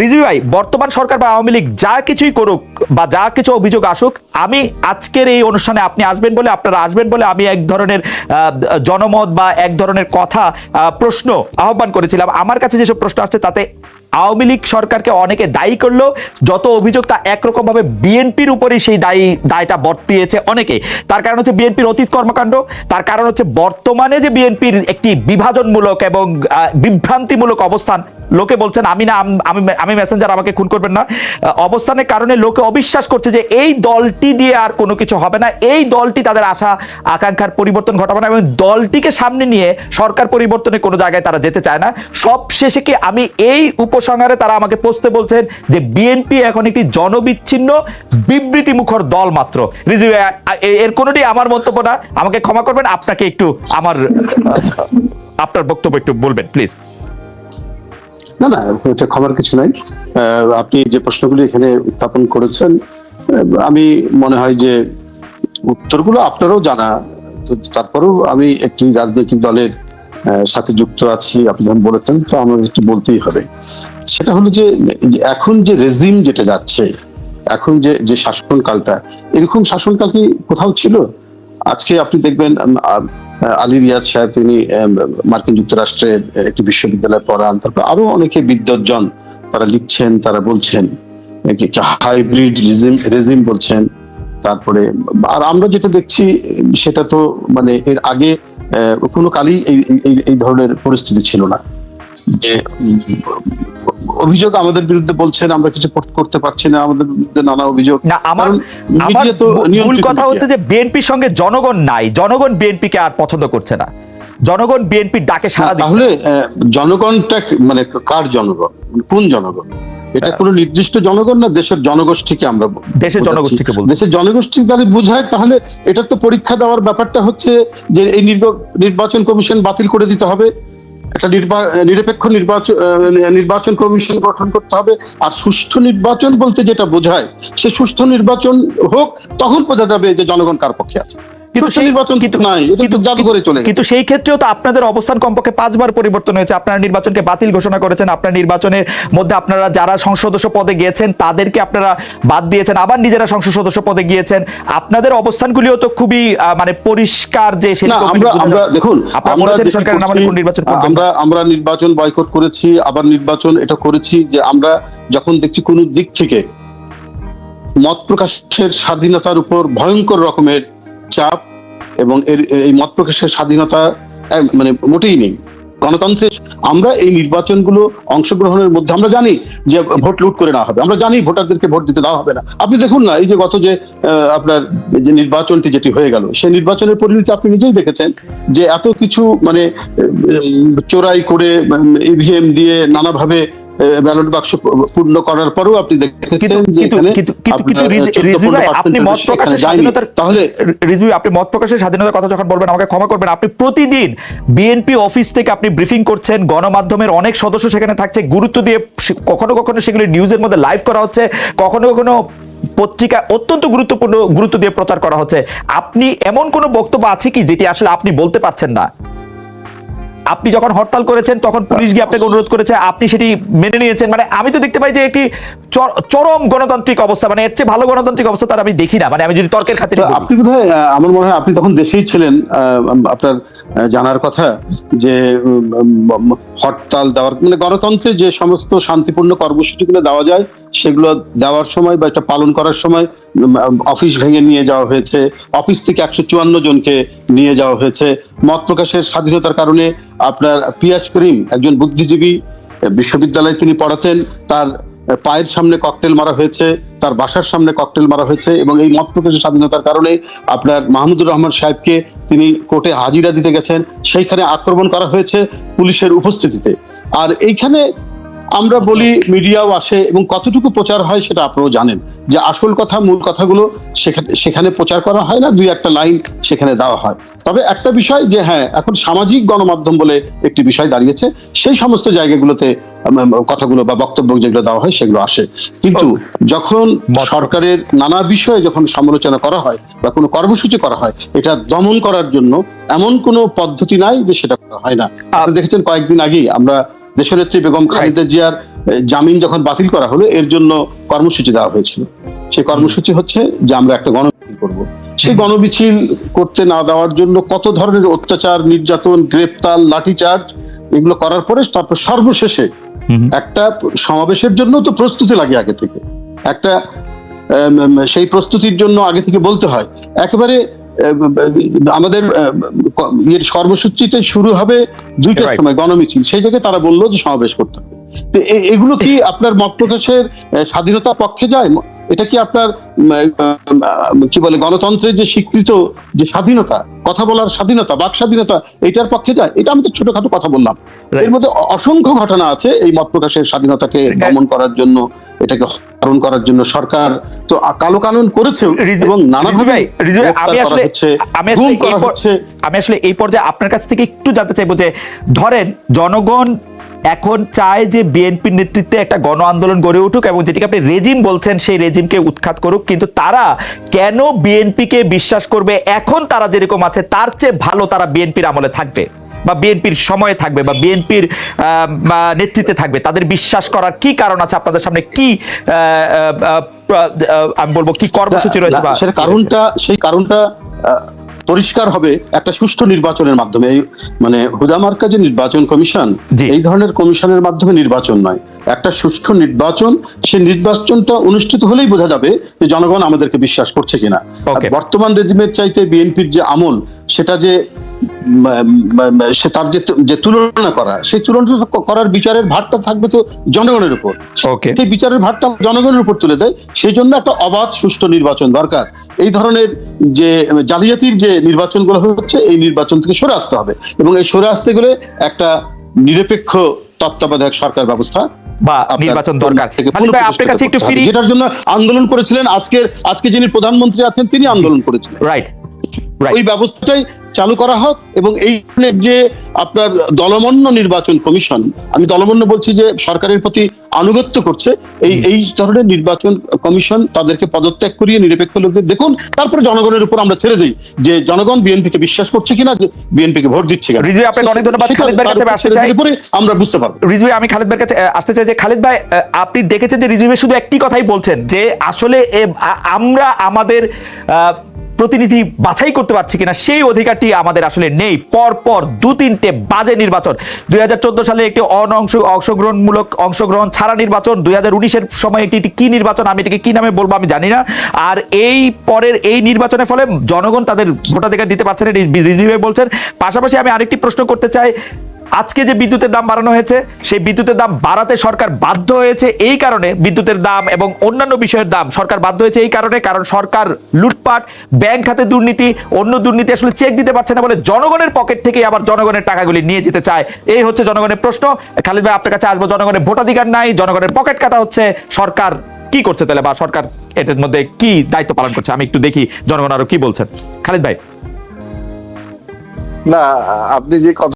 রিজভি ভাই, বর্তমান সরকার বা আওয়ামী লীগ যা কিছুই করুক বা যা কিছু অভিযোগ আসুক, আমি আজকের এই অনুষ্ঠানে আপনি আসবেন বলে, আপনারা আসবেন বলে আমি এক ধরনের জনমত বা এক ধরনের কথা প্রশ্ন আহ্বান করেছিলাম। আমার কাছে যেসব প্রশ্ন আসছে তাতে আওয়ামী লীগ সরকারকে অনেকে দায়ী করল। যত অভিযোগ তা একরকম ভাবে বিএনপির উপরেই সেই দায়ী, দায়টা বর্তিয়েছে অনেকে। তার কারণ হচ্ছে বিএনপির অতীত কর্মকাণ্ড। তার কারণ হচ্ছে বর্তমানে যে বিএনপির একটি বিভাজনমূলক এবং বিভ্রান্তিমূলক অবস্থান, লোকে বলছেন, আমি না, আমি আমি মেসেঞ্জার আমাকে খুন করবেন না। অবস্থানের কারণে লোকে অবিশ্বাস করছে যে এই দলটি দিয়ে আর কোনো কিছু হবে না। এই দলটি তাদের আশা, আকাঙ্ক্ষার পরিবর্তন ঘটাবে না এবং দলটিকে সামনে নিয়ে সরকার পরিবর্তনে কোনো জায়গায় তারা যেতে চায় না। সব শেষে কি আমি এই উপসংহারে তারা আমাকে পৌঁছতে বলছেন যে বিএনপি এখন একটি জনবিচ্ছিন্ন বিবৃতি মুখর দল মাত্র। এ- এর কোনোটি আমার মন্তব্য না? আমাকে ক্ষমা করবেন, আপনাকে একটু আমার আপনার বক্তব্য একটু বলবেন, প্লিজ। না না, এটা খবর কিছু নাই। আপনি যে প্রশ্নগুলি এখানে উত্থাপন করেছেন, আমি মনে হয় যে উত্তরগুলো আপনারও জানা। তারপরেও আমি একটি রাজনৈতিক দলের সাথে যুক্ত আছি, আপনি যখন বলেছেন, তো আমার একটু বলতেই হবে। সেটা হলো যে এখন যে রেজিম যেটা যাচ্ছে, এখন যে যে শাসনকালটা, এরকম শাসনকাল কি কোথাও ছিল? আজকে আপনি দেখবেন আলী রিয়াজ সাহেব তিনি মার্কিন যুক্তরাষ্ট্রের একটি বিশ্ববিদ্যালয়ে পড়ান, তারপর আরও অনেকে বিদ্বজ্জন তারা লিখছেন, তারা বলছেন হাইব্রিড রেজিম রেজিম বলছেন, তারপরে, আর আমরা যেটা দেখছি, সেটা তো মানে এর আগে কোনো কালই এই এই- ধরনের পরিস্থিতি ছিল না। যে অভিযোগ আমাদের বিরুদ্ধে বলছেন আমরা কিছু করতে- পারছি না আমাদের বিরুদ্ধে নানা অভিযোগ। না আমার আমার মূল কথা হচ্ছে যে বিএনপির সঙ্গে জনগণ নাই জনগণ বিএনপিকে আর পছন্দ করছে না। জনগণ বিএনপির ডাকে সাড়া দিচ্ছে। তাহলে জনগণটা মানে কার জনগণ? কোন জনগণ? এটা। কোনো নির্দিষ্ট জনগণ না দেশের জনগোষ্ঠীকে আমরা দেশের জনগোষ্ঠীকে বলছি। দেশের জনগোষ্ঠী দ্বারা বোঝায় তাহলে এটা তো পরীক্ষা দেওয়ার ব্যাপারটা হচ্ছে যে এই নির্বাচন কমিশন বাতিল করে দিতে হবে একটা নিরপেক্ষ নির্বাচন নির্বাচন কমিশন গঠন করতে হবে আর সুষ্ঠু নির্বাচন বলতে যেটা বোঝায় সে সুষ্ঠু নির্বাচন হোক তখন বোঝা যাবে যে জনগণ কার পক্ষে আছে কিন্তু সেই- নির্বাচন কিন্তু- নাই এটা তো জাদু করে চলে কিন্তু সেই ক্ষেত্রেও তো আপনাদের অবস্থান কমপক্ষে পাঁচবার পরিবর্তন হয়েছে। আপনারা নির্বাচনকে বাতিল ঘোষণা করেছেন আপনার নির্বাচনের মধ্যে আপনারা যারা সংসদ সদস্য পদে গিয়েছেন তাদেরকে আপনারা বাদ দিয়েছেন আবার নিজেরা সংসদ সদস্য পদে গিয়েছেন। আপনাদের অবস্থানগুলিও তো খুবই মানে পরিষ্কার যে আমরা আমরা দেখুন আমরা কোন নির্বাচন আমরা আমরা নির্বাচন বয়কট করেছি আবার নির্বাচন এটা করেছি যে আমরা যখন দেখছি কোন দিক থেকে মত প্রকাশের স্বাধীনতার উপর ভয়ঙ্কর রকমের চাপ এবং এর এই মত প্রকাশের স্বাধীনতা মানে মোটেই নেই। গণতন্ত্রের, আমরা এই নির্বাচনগুলো অংশগ্রহণের মধ্যে, আমরা জানি যে ভোট লুট করে না হবে। আমরা জানি ভোটারদেরকে ভোট দিতে দেওয়া হবে না। আপনি দেখুন না, এই যে গত যে আপনার যে নির্বাচনটি যেটি হয়ে গেল, সেই নির্বাচনের পরিণতি আপনি নিজেই দেখেছেন যে এত কিছু মানে চোরাই করে ইভিএম দিয়ে নানাভাবে ব্যালট বাক্স পূর্ণ করার পরেও আপনি দেখেছেন যে এখানে কিন্তু কিন্তু কিন্তু আপনার রিজ- 14 রিজভি ভাই, 15% আপনি মত প্রকাশের স্বাধীনতার তাহলে রিজভি আপনি মত প্রকাশের স্বাধীনতার কথা যখন বলবেন আমাকে ক্ষমা করবেন। আপনি প্রতিদিন বিএনপি অফিস থেকে আপনি ব্রিফিং করছেন গণমাধ্যমের অনেক সদস্য সেখানে থাকছে গুরুত্ব দিয়ে কখনো কখনো সেগুলি নিউজের মধ্যে লাইভ করা হচ্ছে কখনো কখনো পত্রিকা অত্যন্ত গুরুত্বপূর্ণ গুরুত্ব দিয়ে প্রচার করা হচ্ছে। আপনি এমন কোনো বক্তব্য আছে কি যেটি আসলে আপনি বলতে পারছেন না? আপনি যখন হরতাল করেছেন তখন পুলিশ গিয়ে আপনাকে অনুরোধ করেছে আপনি সেটি মেনে নিয়েছেন। মানে আমি তো দেখতে পাই যে একটি চর- চরম গণতান্ত্রিক অবস্থা। মানে এর চেয়ে ভালো গণতান্ত্রিক অবস্থা তার আমি দেখি না। মানে আমি যদি তর্কের খাতিরে আপনি বোধহয় আমার মনে হয় আপনি তখন দেশেই ছিলেন আহ, আপনার জানার কথা যে হরতাল দেওয়ার মানে গণতন্ত্রে যে সমস্ত শান্তিপূর্ণ কর্মসূচিগুলো দেওয়া যায় সেগুলো দেওয়ার সময় বা এটা পালন করার সময় অফিস ভেঙে নিয়ে যাওয়া হয়েছে, অফিস থেকে একশো চুয়ান্ন জনকে নিয়ে যাওয়া হয়েছে। মত প্রকাশের স্বাধীনতার কারণে আপনার পিয়াস করিম, একজন বুদ্ধিজীবী বিশ্ববিদ্যালয়ে তিনি পড়াতেন, তার পায়ের সামনে ককটেল মারা হয়েছে, তার বাসার সামনে ককটেল মারা হয়েছে এবং এই মত প্রকাশের স্বাধীনতার কারণে আপনার মাহমুদুর রহমান সাহেবকে তিনি কোর্টে হাজিরা দিতে গেছেন। সেইখানে আক্রমণ করা হয়েছে পুলিশের উপস্থিতিতে। আর এইখানে আমরা বলি মিডিয়াও আসে এবং কতটুকু প্রচার হয় সেটা আপনারাও জানেন। যে আসল কথা মূল কথাগুলো সেখানে সেখানে প্রচার করা হয় না দুই একটা লাইন সেখানে দেওয়া হয়। তবে একটা বিষয় যে হ্যাঁ এখন সামাজিক গণমাধ্যম বলে একটি বিষয় দাঁড়িয়েছে সেই সমস্ত জায়গাগুলোতে কথাগুলো বা বক্তব্য যেগুলো দেওয়া হয় সেগুলো আসে। কিন্তু যখন সরকারের নানা বিষয়ে যখন সমালোচনা করা হয় বা কোনো কর্মসূচি করা হয় এটা দমন করার জন্য এমন কোনো পদ্ধতি নাই যে সেটা করা হয় না। আপনি দেখেছেন কয়েকদিন আগেই আমরা দেশনেত্রী বেগম খালেদা জিয়ার জামিন যখন বাতিল করা হলো এর জন্য কর্মসূচি দেওয়া হয়েছিল। সেই কর্মসূচি হচ্ছে যে আমরা একটা গণমিছিল করব। সেই গণমিছিল করতে না দেওয়ার জন্য কত ধরনের অত্যাচার নির্যাতন গ্রেপ্তার লাঠিচার্জ এগুলো করার পরে তারপর সর্বশেষে একটা সমাবেশের জন্য তো প্রস্তুতি লাগে আগে থেকে। একটা সেই প্রস্তুতির জন্য আগে থেকে বলতে হয়। একেবারে আমাদের ইয়ের কর্মসূচিতে শুরু হবে দুইটার. সময় গণমিছিল। সেই জায়গায় তারা বলল যে সমাবেশ করতে হবে। তো এগুলো কি আপনার মত প্রকাশের স্বাধীনতা স্বাধীনতার পক্ষে যায়? এটা কি আপনার কি বলে গণতন্ত্রের যে স্বীকৃত যে স্বাধীনতা কথা বলার স্বাধীনতা বাক স্বাধীনতা এটার পক্ষে যায়? এটা আমি তো ছোটখাটো কথা বললাম। এর মধ্যে অসংখ্য ঘটনা আছে এই মত প্রকাশের স্বাধীনতাকে দমন করার জন্য এটাকে হরণ করার জন্য সরকার তো কালো কানুন করেছে এবং নানাভাবে আমি আসলে আমি আসলে আমি আসলে এই পর্যায়ে আপনার কাছ থেকে একটু জানতে চাইব যে ধরেন জনগণ এখন চায় যে বিএনপির নেতৃত্বে একটা গণ আন্দোলন গড়ে উঠুক এবং যেটিকে আপনি রেজিম বলছেন সেই রেজিমকে উৎখাত করুক। কিন্তু তারা কেন বিএনপিকে বিশ্বাস করবে? এখন তারা যেরকম আছে তার চেয়ে ভালো তারা বিএনপির আমলে থাকবে বা বিএনপির সময়ে থাকবে বা বিএনপির নেতৃত্বে থাকবে। তাদের বিশ্বাস করার কি কারণ আছে? আপনাদের সামনে কি আমি বলব কি কর্মসূচি রয়েছে কারণটা সেই কারণটা পরিষ্কার হবে একটা সুষ্ঠু নির্বাচনের মাধ্যমে। এই মানে হুদামার্কা যে নির্বাচন কমিশন। এই ধরনের কমিশনের মাধ্যমে নির্বাচন নয়। একটা সুষ্ঠু নির্বাচন সে নির্বাচনটা অনুষ্ঠিত হলেই বোঝা যাবে যে জনগণ আমাদেরকে বিশ্বাস করছে কিনা। বর্তমান রেজিমের চাইতে বিএনপির যে আমল সেটা যে সে তার যে তুলনা করা সেই তুলনা করার বিচারের ভারটা থাকবে তো জনগণের উপর। সেই বিচারের ভারটা জনগণের উপর তুলে দেয় সেই জন্য একটা অবাধ সুষ্ঠু নির্বাচন দরকার। এই ধরনের যে জালিয়াতির যে নির্বাচনগুলো হচ্ছে এই নির্বাচন থেকে সরে আসতে হবে। এবং এই সরে আসতে গেলে একটা নিরপেক্ষ তত্ত্বাবধায়ক সরকার ব্যবস্থা বা নির্বাচন দরকার। আপনার কাছে একটু ফিরি যেটার জন্য আন্দোলন করেছিলেন আজকের আজকে যিনি প্রধানমন্ত্রী আছেন তিনি আন্দোলন করেছিলেন। রাইট রাইট ওই ব্যবস্থাটাই চালু করা হোক এবং এই ধরনের যে আপনার দলমন্য নির্বাচন কমিশন আমি দলমন্য বলছি যে সরকারের প্রতি আনুগত্য করছে এই এই ধরনের নির্বাচন কমিশন তাদেরকে পদত্যাগ করিয়ে নিরপেক্ষ লোকদের দেখুন তারপরে জনগণের উপর আমরা ছেড়ে দিই যে জনগণ বিএনপিকে বিশ্বাস করছে কিনা বিএনপিকে ভোট দিচ্ছে কিনা রিজভি, আপনাকে অনেক ধন্যবাদ। খালিদ ভাইয়ের কাছে আসতে চাই। আমরা বুঝতে পারব রিজভি আমি খালিদ ভাইয়ের কাছে আসতে চাই যে খালিদ ভাই আপনি দেখেছেন যে রিজভি শুধু একটি কথাই বলছেন যে আসলে আমরা আমাদের আহ, প্রতিনিধি বাছাই করতে পারছি কিনা সেই অধিকারটি আমাদের আসলে নেই। পর পর দু তিনটে বাজে নির্বাচন। দুই হাজার চোদ্দ সালে একটি অনংশ অংশগ্রহণমূলক অংশগ্রহণ ছাড়া নির্বাচন। দুই হাজার সময় একটি একটি কি নির্বাচন? আমি এটাকে কি নামে বলব আমি জানি না। আর এই পরের এই নির্বাচনের ফলে জনগণ তাদের ভোটাধিকার দিতে পারছে না বলছেন। পাশাপাশি আমি আরেকটি প্রশ্ন করতে চাই। আজকে যে বিদ্যুতের দাম বাড়ানো হয়েছে, সেই বিদ্যুতের দাম বাড়াতে সরকার বাধ্য হয়েছে এই কারণে বিদ্যুতের দাম এবং অন্যান্য বিষয়ের দাম সরকার বাধ্য হয়েছে এই কারণে, কারণ সরকার লুটপাট, ব্যাংক খাতে দুর্নীতি, অন্য দুর্নীতি আসলে চেক দিতে পারছে না বলে জনগণের পকেট থেকে আবার জনগণের টাকাগুলি নিয়ে যেতে চায়। এই হচ্ছে জনগণের প্রশ্ন। খালিদ ভাই, আপনার কাছে আসব। জনগণের ভোটাধিকার নাই, জনগণের পকেট কাটা হচ্ছে। সরকার কি করছে তাহলে বা সরকার এটার মধ্যে কি দায়িত্ব পালন করছে? আমি একটু দেখি জনগণ আরও কি বলছেন। খালিদ ভাই। না, আপনি যে কথা